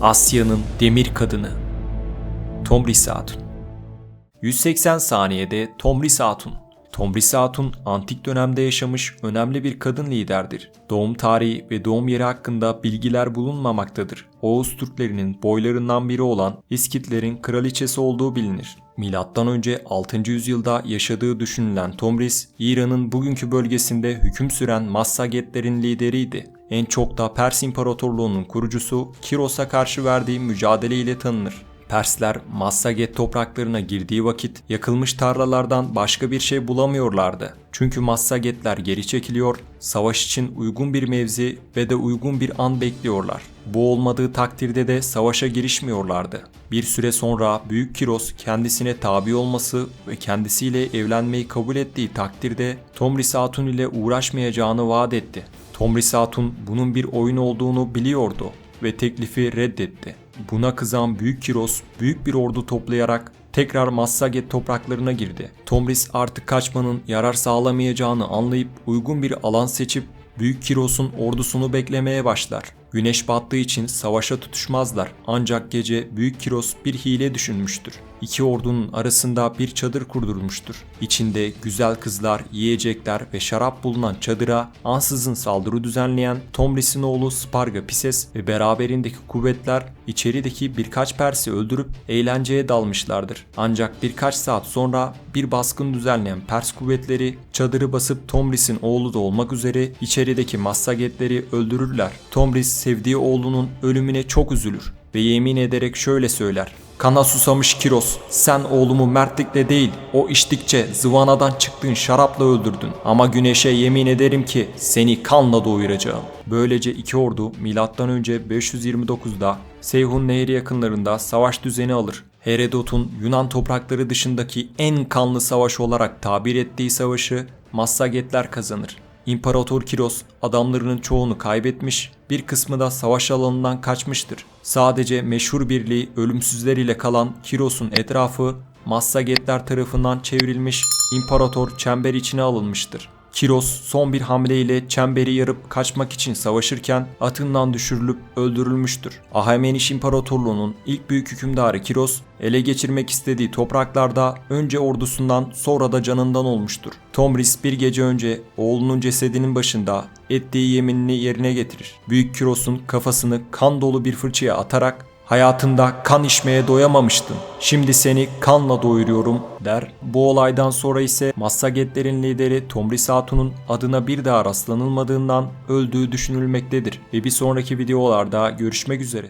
Asya'nın demir kadını. Tomris Hatun 180 saniyede Tomris Hatun. Tomris Hatun antik dönemde yaşamış önemli bir kadın liderdir. Doğum tarihi ve doğum yeri hakkında bilgiler bulunmamaktadır. Oğuz Türklerinin boylarından biri olan İskitlerin kraliçesi olduğu bilinir. Milattan önce 6. yüzyılda yaşadığı düşünülen Tomris, İran'ın bugünkü bölgesinde hüküm süren Massagetlerin lideriydi. En çok da Pers İmparatorluğu'nun kurucusu Kiros'a karşı verdiği mücadeleyle tanınır. Persler Massaget topraklarına girdiği vakit yakılmış tarlalardan başka bir şey bulamıyorlardı. Çünkü Massagetler geri çekiliyor, savaş için uygun bir mevzi ve de uygun bir an bekliyorlar. Bu olmadığı takdirde de savaşa girişmiyorlardı. Bir süre sonra Büyük Kiros kendisine tabi olması ve kendisiyle evlenmeyi kabul ettiği takdirde Tomris Hatun ile uğraşmayacağını vaat etti. Tomris Hatun bunun bir oyun olduğunu biliyordu ve teklifi reddetti. Buna kızan Büyük Kiros büyük bir ordu toplayarak tekrar Massaget topraklarına girdi. Tomris artık kaçmanın yarar sağlamayacağını anlayıp uygun bir alan seçip Büyük Kiros'un ordusunu beklemeye başlar. Güneş battığı için savaşa tutuşmazlar ancak gece Büyük Kiros bir hile düşünmüştür. İki ordunun arasında bir çadır kurdurmuştur. İçinde güzel kızlar, yiyecekler ve şarap bulunan çadıra ansızın saldırı düzenleyen Tomris'in oğlu Sparga Pises ve beraberindeki kuvvetler içerideki birkaç Pers'i öldürüp eğlenceye dalmışlardır. Ancak birkaç saat sonra bir baskın düzenleyen Pers kuvvetleri çadırı basıp Tomris'in oğlu da olmak üzere içerideki Massagetleri öldürürler. Tomris sevdiği oğlunun ölümüne çok üzülür ve yemin ederek şöyle söyler. Kana susamış Kiros, sen oğlumu mertlikle değil, o içtikçe zıvanadan çıktığın şarapla öldürdün. Ama güneşe yemin ederim ki seni kanla doyuracağım. Böylece iki ordu M.Ö. 529'da Seyhun Nehri yakınlarında savaş düzeni alır. Herodot'un Yunan toprakları dışındaki en kanlı savaş olarak tabir ettiği savaşı Massagetler kazanır. İmparator Kiros adamlarının çoğunu kaybetmiş, bir kısmı da savaş alanından kaçmıştır. Sadece meşhur birliği ölümsüzler ile kalan Kiros'un etrafı Massagetler tarafından çevrilmiş, imparator çember içine alınmıştır. Kiros son bir hamleyle çemberi yarıp kaçmak için savaşırken atından düşürülüp öldürülmüştür. Ahameniş İmparatorluğu'nun ilk büyük hükümdarı Kiros ele geçirmek istediği topraklarda önce ordusundan sonra da canından olmuştur. Tomris bir gece önce oğlunun cesedinin başında ettiği yeminini yerine getirir. Büyük Kiros'un kafasını kan dolu bir fırçaya atarak Hayatında kan içmeye doyamamıştın. Şimdi seni kanla doyuruyorum der. Bu olaydan sonra ise Massagetlerin lideri Tomris Hatun'un adına bir daha rastlanılmadığından öldüğü düşünülmektedir. Ve bir sonraki videolarda görüşmek üzere.